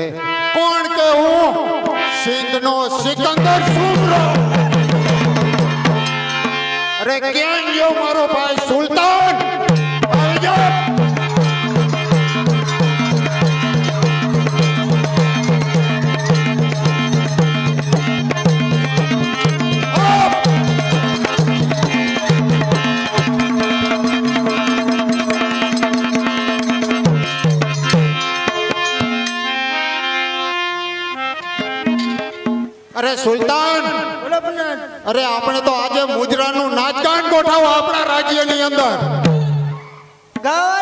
છે. કોણ કે હું સિંધનો સિકંદર સુમરો. અરે કેમ ગયો મારો ભાઈ અરે સુલતાન! અરે આપણે તો આજે મુજરાનું નાચગાન ગોઠાવો આપણા રાજ્યની અંદર. ગાવા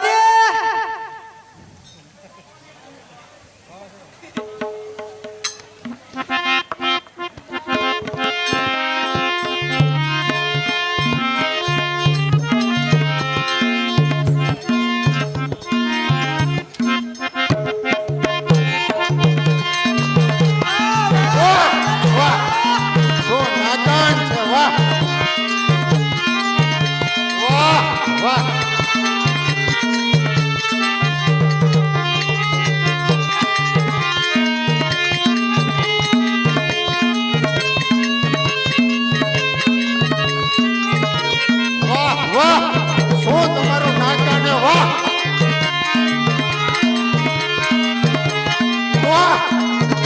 વાહ વાહ શું તમારું નાચગાન છે વાહ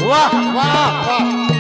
વાહ વાહ વાહ.